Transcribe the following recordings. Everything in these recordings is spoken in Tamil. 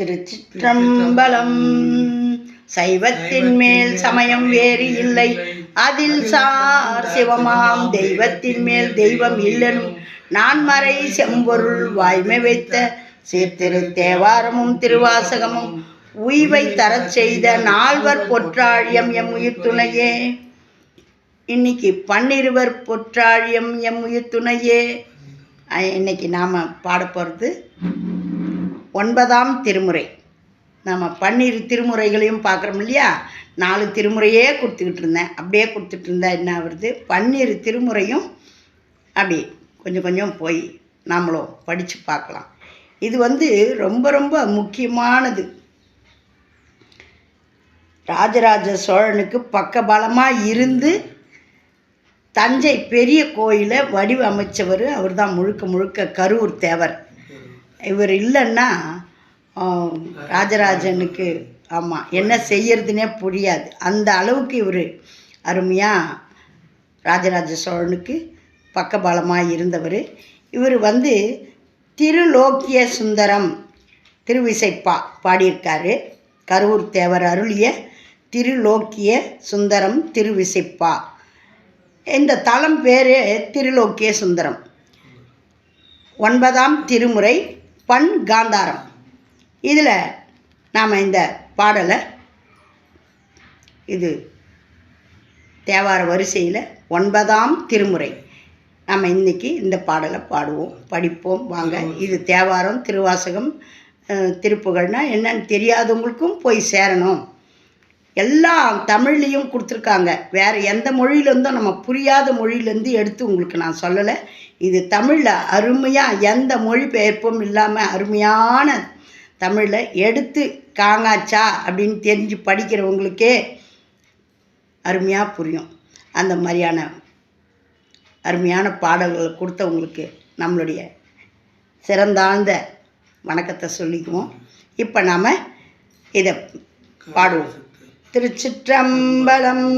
திருச்சிற்றம்பலம். சைவத்தின் மேல் சமயம் வேறு இல்லை. அதில் சார் சிவமாம் தெய்வத்தின் மேல் தெய்வம் இல்லனும். நான் மறை செம்பொருள் வாய்மை வைத்த சீர்திரு தேவாரமும் திருவாசகமும். உய்வை தரச் செய்த நால்வர் பொற்றாழியம் எம் உயிர் துணையே. இன்னைக்கு பன்னிருவர் பொற்றாழியம் எம் உயிர் துணையே. இன்னைக்கு நாம் பாட போகிறது ஒன்பதாம் திருமுறை. நம்ம பன்னிரு திருமுறைகளையும் பார்க்குறோம் இல்லையா? நாலு திருமுறையே கொடுத்துக்கிட்டு இருந்தேன். அப்படியே கொடுத்துட்டு இருந்தா என்ன வருது பன்னிரு திருமுறையும் அப்படி கொஞ்சம் கொஞ்சம் போய் நம்மளும் படித்து பார்க்கலாம். இது வந்து ரொம்ப ரொம்ப முக்கியமானது. ராஜராஜ சோழனுக்கு பக்கபலமாக இருந்து தஞ்சை பெரிய கோயிலை வடிவமைச்சவர் அவர் தான் முழுக்க முழுக்க கரூர் தேவர். இவர் இல்லைன்னா ராஜராஜனுக்கு ஆமாம் என்ன செய்யறதுனே புரியாது. அந்த அளவுக்கு இவர் அருமையாக ராஜராஜ சோழனுக்கு பக்கபலமாக இருந்தவர். இவர் வந்து திருலோக்கிய சுந்தரம் திருவிசைப்பா பாடியிருக்காரு. கரூர் தேவர் அருளிய திருலோக்கிய சுந்தரம் திருவிசைப்பா. இந்த தலம் பேர் திருலோக்கிய சுந்தரம் ஒன்பதாம் திருமுறை பண் காந்தாரம். இதில் நாம் இந்த பாடலை இது தேவார வரிசையில் ஒன்பதாம் திருமுறை. நம்ம இன்னைக்கு இந்த பாடலை பாடுவோம் படிப்போம் வாங்க. இது தேவாரம் திருவாசகம் அஹ், திருப்புகழ்னா என்னன்னு தெரியாதவங்களுக்கும் போய் சேரணும். எல்லாம் தமிழ்லேயும் கொடுத்துருக்காங்க. வேறு எந்த மொழியிலேருந்தும் நம்ம புரியாத மொழியிலேருந்து எடுத்து உங்களுக்கு நான் சொல்லலை. இது தமிழில் அருமையாக எந்த மொழிபெயர்ப்பும் இல்லாமல் அருமையான தமிழில் எடுத்து காங்காச்சா அப்படின்னு தெரிஞ்சு படிக்கிறவங்களுக்கே அருமையாக புரியும். அந்த மாதிரியான அருமையான பாடல்களை கொடுத்தவங்களுக்கு நம்மளுடைய சிறந்தாழ்ந்த வணக்கத்தை சொல்லிக்குவோம். இப்போ நாம் இதை பாடுவோம். திருச்சிற்றம்பலம்.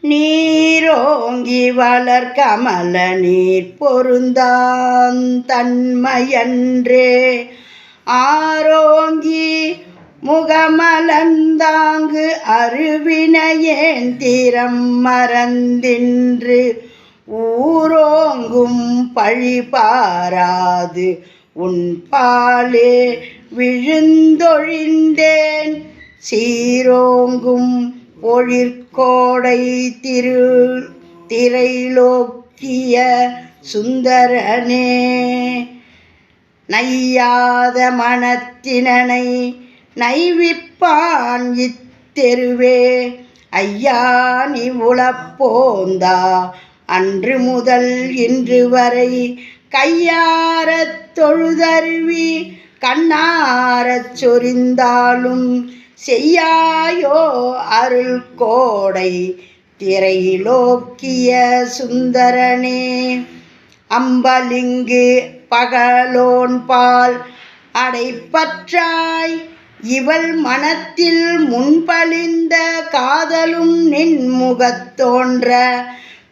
நீரோங்கி வளர் கமல நீர் பொருந்தான் தன்மையன்றே. ஆரோங்கி முகமலந்தாங்கு அருவினையேன் தீரம் மறந்தின்று. ஊரோங்கும் பழிபாராது உன் பாலே விழுந்தொழிந்தேன். சீரோங்கும் ஒழிற்கோடை திரு திரைலோக்கிய சுந்தரனே நையாத மனத்தினனை நைவிப்பான் இத்தெருவே. ஐயா நீ உளப்போந்தா. அன்று முதல் இன்று வரை கையாரத் தொழுதருவி கண்ணாரச் சொரிந்தாலும் செய்யாயோ அருள் கோடை திரையிலோக்கிய சுந்தரனே. அம்பலிங்கு பகலோன் பால் அடைப்பற்றாய் இவள் மனத்தில் முன்பழிந்த காதலும் நின் முகத்தோன்ற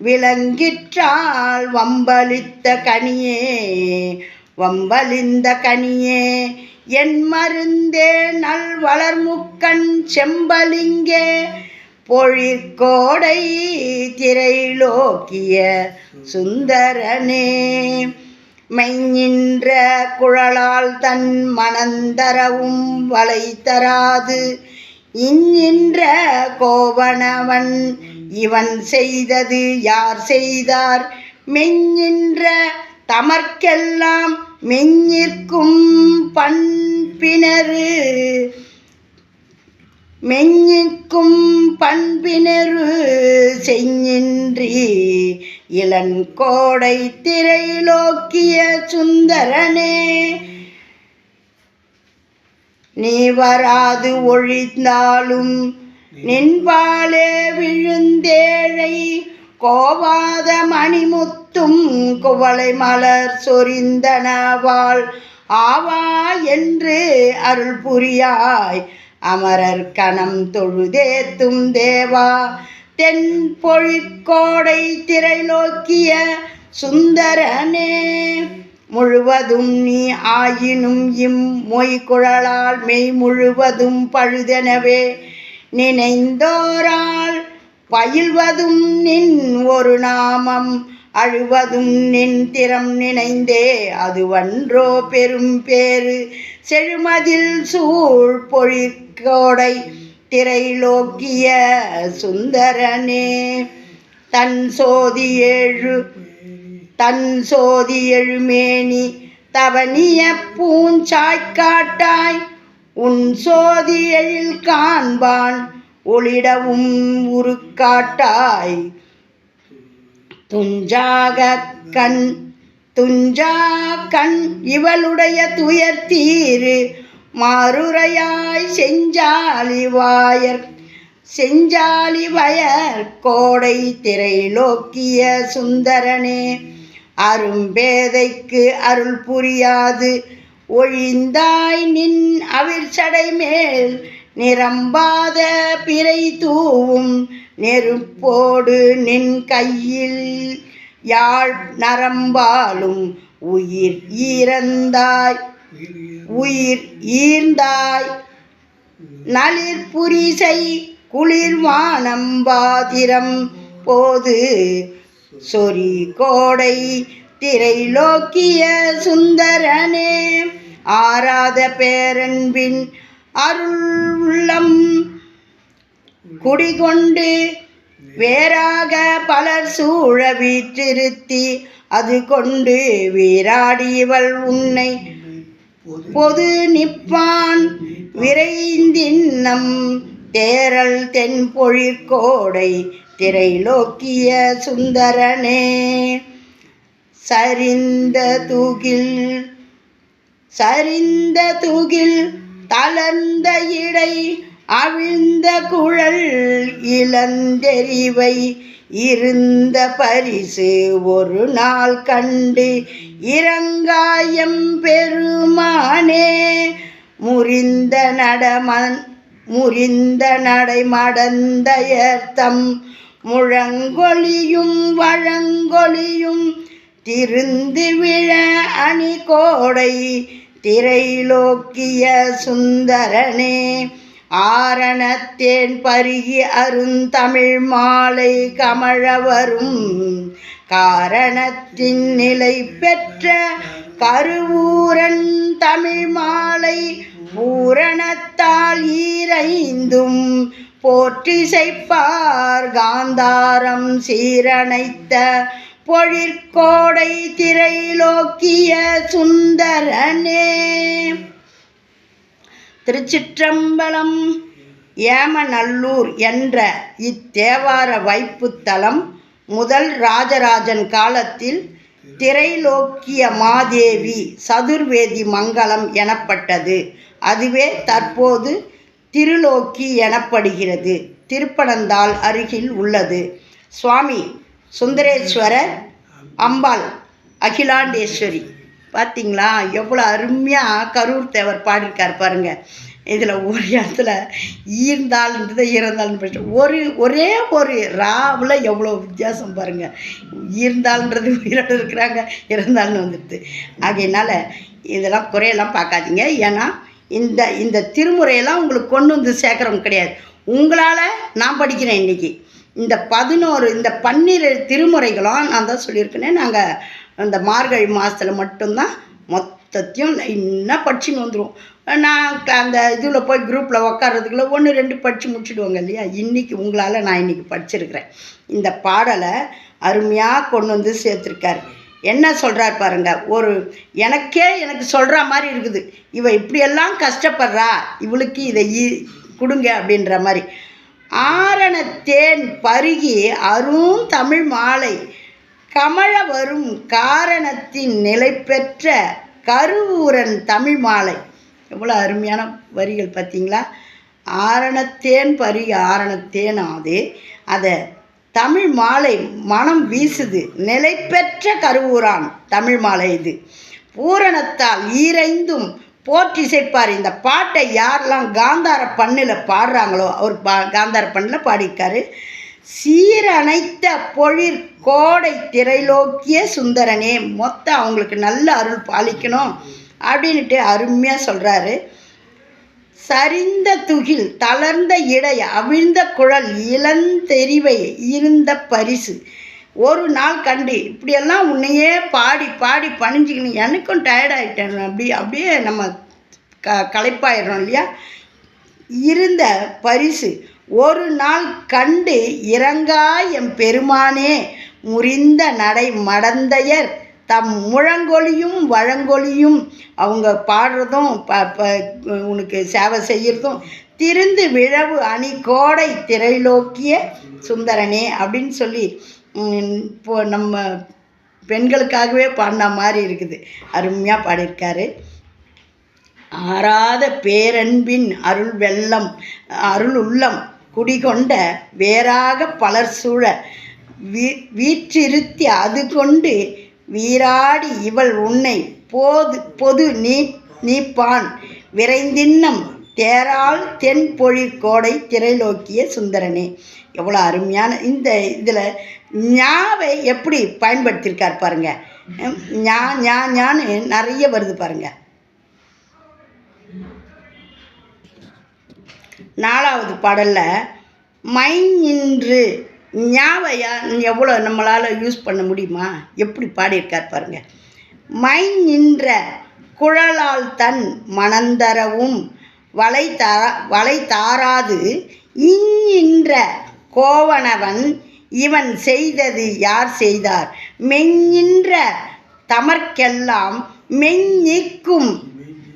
விளங்கிற்றால் வம்பளித்த கனியே. வம்பலிந்த கனியே என் மருந்தே நல் வளர்முக்கண் செம்பலிங்கே பொழிற்கோடை திரைலோக்கிய சுந்தரனே. மெய்நின்ற குழலால் தன் மனந்தரவும் வலை தராது இந்நின்ற கோவணவன் இவன் செய்தது யார் செய்தார்? மெஞ்சின்ற தமர்க்கெல்லாம் மெஞ்சிற்கும் பண்பினரு. மெஞ்சிற்கும் பண்பினரு செஞ்சின்றி இளங்கோடை திரைலோக்கிய சுந்தரனே. நீ வராது ஒழிந்தாலும் நின்பாலே விழுந்தேழை. கோவாத மணிமுத்தும் குவளை மலர் சொரிந்தனவாள். ஆவா என்று அருள் புரியாய் அமரர் கணம் தொழுதேத்தும் தேவா. தென் பொழிற்கோடை திரைலோக்கிய சுந்தரனே முழுவதும் நீ ஆயினும் இம் மொய் குழலால் மெய் முழுவதும் பழுதெனவே நினைந்தோரா பயில்வதும் நின் ஒரு நாமம் அழுவதும் நின் திறம் நினைந்தே அதுவன்றோ பெரும் பேரு செழுமதில் சூழ் பொழிற்கோடை திரைலோக்கிய சுந்தரனே தன் சோதி ஏழு தன் சோதி எழுமேனி தவனிய பூஞ்சாய்க்காட்டாய் உன் சோதி எழில் காண்பான் ஒளிடவும் உருக்காட்டாய். துஞ்சாக கண் துஞ்சா கண் இவளுடைய துயர் தீரு. மாறுரையாய் செஞ்சாலிவாயர் செஞ்சாலி வயர் கோடை திரைலோக்கிய சுந்தரனே. அரும்பேதைக்கு அருள் புரியாது. ஒழிந்தாய் நின் அவிர்ச்சடை மேல் நிரம்பாத பிறை தூவும் நெருப்போடு நின் கையில். யாழ் நரம்பாலும் உயிர் ஈரந்தாய். உயிர் ஈர்ந்தாய். நளிர் புரிசை குளிர் போது சொறி கோடை திரைலோக்கிய சுந்தரனே. ஆராத பேரன்பின் அருள் உள்ளம் குடிகொண்டு வேறாக பலர் சூழ வீற்றிருத்தி அது கொண்டு வீராடியவள் உன்னை. பொது நிப்பான் விரைந்தின்னம் தேரல் தென்பொழிற்கோடை திரைலோக்கிய சுந்தரனே. சரிந்த தூகில் சரிந்த தூகில் தளர்ந்த இடை அவிழ்ந்த குழல் இளந்தெறிவை இருந்த பரிசு ஒரு நாள் கண்டு இறங்காயம் பெருமானே. முறிந்த நடமன் முறிந்த நடை மடந்தயர்த்தம் முழங்கொலியும் வழங்கொலியும் திருந்து விழ அணி கோடை திரைலோக்கிய சுந்தரனே ஆரணத்தேன் பருகி அருந்தமிழ் மாலை கமழ வரும் காரணத்தின் நிலை பெற்ற கருவூரன் தமிழ் மாலை பூரணத்தால் ஈரைந்தும் போற்றிசைப்பார். காந்தாரம் சீரணைத்த பொழிற்கோடை திரைலோக்கிய சுந்தரனே. திருச்சிற்றம்பலம் ஏமநல்லூர் என்ற இத்தேவார வைப்புத்தலம் முதல் ராஜராஜன் காலத்தில் திரைலோக்கிய மாதேவி சதுர்வேதி மங்கலம் எனப்பட்டது. அதுவே தற்போது திருலோக்கி எனப்படுகிறது. திருப்பனந்தால் அருகில் உள்ளது. சுவாமி சுந்தரேஸ்வரர் அம்பாள் அகிலாண்டேஸ்வரி. பார்த்தீங்களா எவ்வளோ அருமையாக கரூர் தேவர் பாடியிருக்கார் பாருங்கள் இதில் ஒரு இடத்துல ஈர்ந்தாள்ன்றதை இறந்தாள்னு படிச்சு ஒரு ஒரே ஒரு ராவில் எவ்வளோ வித்தியாசம் பாருங்கள் ஈர்ந்தாள்ன்றது உயிரோடு இருக்கிறாங்க இறந்தாள்னு வந்துடுது ஆகையினால இதெல்லாம் குறையெல்லாம் பார்க்காதீங்க. ஏன்னா இந்த இந்த திருமுறையெல்லாம் உங்களுக்கு கொண்டு வந்து சேர்க்குறவங்க கிடையாது. உங்களால் நான் படிக்கிறேன் இன்றைக்கி இந்த பதினோரு இந்த பன்னிரு திருமுறைகளும் நான் தான் சொல்லியிருக்கேனே நாங்கள் அந்த மார்கழி மாதத்தில் மட்டும்தான் மொத்தத்தையும் என்ன படிச்சுன்னு வந்துடுவோம் நான் அந்த இதில் போய் குரூப்பில் உக்காடுறதுக்குள்ள ஒன்று ரெண்டு படித்து முடிச்சுடுவாங்க இல்லையா? இன்றைக்கி உங்களால் நான் இன்றைக்கி படிச்சிருக்கிறேன். இந்த பாடலை அருமையாக கொண்டு வந்து சேர்த்துருக்காரு. என்ன சொல்கிறார் பாருங்க ஒரு எனக்கே எனக்கு சொல்கிற மாதிரி இருக்குது. இவ இப்படியெல்லாம் கஷ்டப்படுறா இவளுக்கு இதை கொடுங்க அப்படின்ற மாதிரி. ஆரணத்தேன் பருகி அரும் தமிழ் மாலை. கமழ வரும் காரணத்தின் நிலை பெற்ற கருவூரன் தமிழ் மாலை. எவ்வளோ அருமையான வரிகள் பார்த்தீங்களா? ஆரணத்தேன் பருகி ஆரணத்தேன் ஆது அதை தமிழ் மாலை மனம் வீசுது. நிலை பெற்ற கருவூரான் தமிழ் மாலை இது. பூரணத்தால் ஈரைந்தும் போற்றிசைப்பார் இந்த பாட்டை யாரெல்லாம் காந்தார பண்ணில் பாடுறாங்களோ அவர் பா காந்தார பண்ணில் பாடியிருக்காரு. சீரனைத்த பொழிற் கோடை திரைலோக்கிய சுந்தரனே மொத்தம் அவங்களுக்கு நல்ல அருள் பாலிக்கணும் அப்படின்ட்டு அருமையாக சொல்கிறாரு சரிந்த துகில் தளர்ந்த இடை அவிழ்ந்த குழல் இளந்தெறிவை இருந்த பரிசு. ஒரு நாள் கண்டு இப்படியெல்லாம் உன்னையே பாடி பாடி பணிஞ்சுக்கணும் எனக்கும் டயர்டாகிட்டேன் அப்படி அப்படியே நம்ம க களைப்பாயிடுறோம் இல்லையா? இருந்த பரிசு. ஒரு நாள் கண்டு இறங்கா எம் பெருமானே முறிந்த நடை மடந்தையர் தம் முழங்கொலியும் வழங்கொலியும் அவங்க பாடுறதும் ப ப உனக்கு சேவை செய்கிறதும் திருந்து விழவு அணி கோடை திரைலோக்கிய சுந்தரனே அப்படின்னு சொல்லி இப்போ நம்ம பெண்களுக்காகவே பாடின மாதிரி இருக்குது. அருமையாக பாடியிருக்காரு. ஆறாத பேரன்பின் அருள் வெள்ளம் அருள் உள்ளம் குடிகொண்ட வேறாக பலர் சூழ வீ வீற்றிருத்தி அது கொண்டு வீராடி இவள் உன்னை போது பொது நீ நீப்பான். விரைந்தின்னம் தேரால் தென் திரை நோக்கிய சுந்தரனே. எவ்வளோ அருமையான இந்த இதில் ஞாவை எப்படி பயன்படுத்தியிருக்கார் பாருங்க. ஞா ஞா ஞான்னு நிறைய வருது பாருங்க. நாலாவது பாடலில் மைஞ்சின்று ஞாபையா எவ்வளோ நம்மளால் யூஸ் பண்ண முடியுமா? எப்படி பாடியிருக்கார் பாருங்க. நின்ற குழலால் தன் மணந்தரவும் வளை தாரா வளை தாராது இஞ்சின்ற கோவணவன் இவன் செய்தது யார் செய்தார்? மெஞ்சின்ற தமர்க்கெல்லாம் மெஞ்சிக்கும்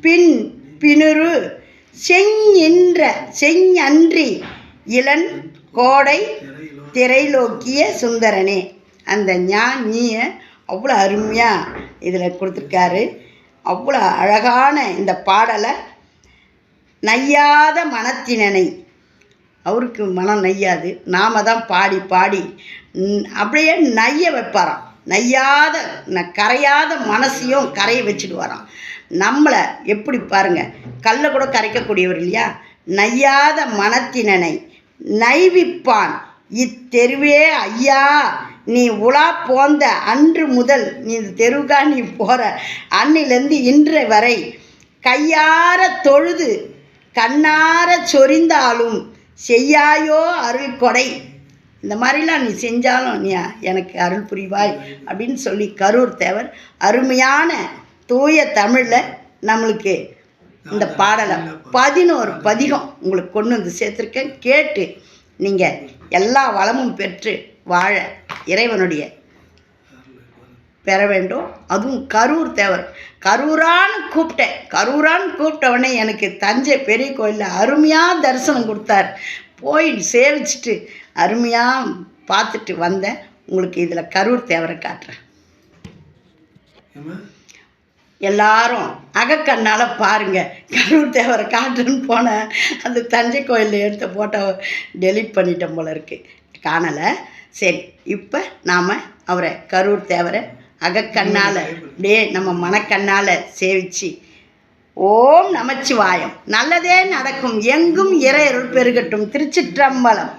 பின் பினுரு செஞ்சின்ற செஞ்சன்றி இளன் கோடை திரைலோக்கிய சுந்தரனே. அந்த ஞானியை அவ்வளோ அருமையாக இதில் கொடுத்துருக்காரு. அவ்வளோ அழகான இந்த பாடலை நையாத மனத்தினனை. அவருக்கு மனம் நையாது. நாம தான் பாடி பாடி. அப்படியே நைய வைப்பாராம். நையாத ந- கரையாத மனசையும் கரைய வச்சுடுவாராம். நம்மளை எப்படி பாருங்க கல்லை கூட கரைக்கக்கூடியவர் இல்லையா? நையாத மனத்தினனை நைவிப்பான். இத்தெருவே ஐயா நீ உலா போந்த அன்று முதல் நீ தெருவுக்கா நீ போகிற அன்னிலேருந்து இன்று வரை கையார தொழுது கண்ணார சொரிந்தாலும் செய்யாயோ அருள் கொடை. இந்த மாதிரிலாம் நீ செஞ்சாலும் நீ எனக்கு அருள் புரிவாய் அப்படின்னு சொல்லி கரூர் தேவர் அருமையான தூய தமிழில் நம்மளுக்கு இந்த பாடலை பதினோரு பதிகம் உங்களுக்கு கொண்டு வந்து சேர்த்துருக்கேன். கேட்டு நீங்கள் எல்லா வளமும் பெற்று வாழ இறைவனுடைய பெற வேண்டும். அதுவும் கரூர் தேவர். கரூரான்னு கூப்பிட்டேன். கரூரான்னு கூப்பிட்ட உடனே எனக்கு தஞ்சை பெரிய கோயிலில் அருமையாக தரிசனம் கொடுத்தார். போய் சேவிச்சிட்டு அருமையாக பார்த்துட்டு வந்தேன். உங்களுக்கு இதில் கரூர் தேவரை காட்டுறேன். எல்லாரும் அகக்கண்ணால் பாருங்க. கரூர் தேவரை காட்டுன்னு போனேன் அந்த தஞ்சை கோயிலில் எடுத்த ஃபோட்டோ டெலீட் பண்ணிட்டேன் போல இருக்கு. காணலை. சரி இப்போ நாம் அவரை கரூர் தேவரை அகக்கண்ணால் அப்படியே நம்ம மனக்கண்ணால் சேவிச்சு ஓம் நமச்சிவாயம். நல்லதே நடக்கும். எங்கும் இறையருள் பெருகட்டும். திருச்சிற்றம்பலம்.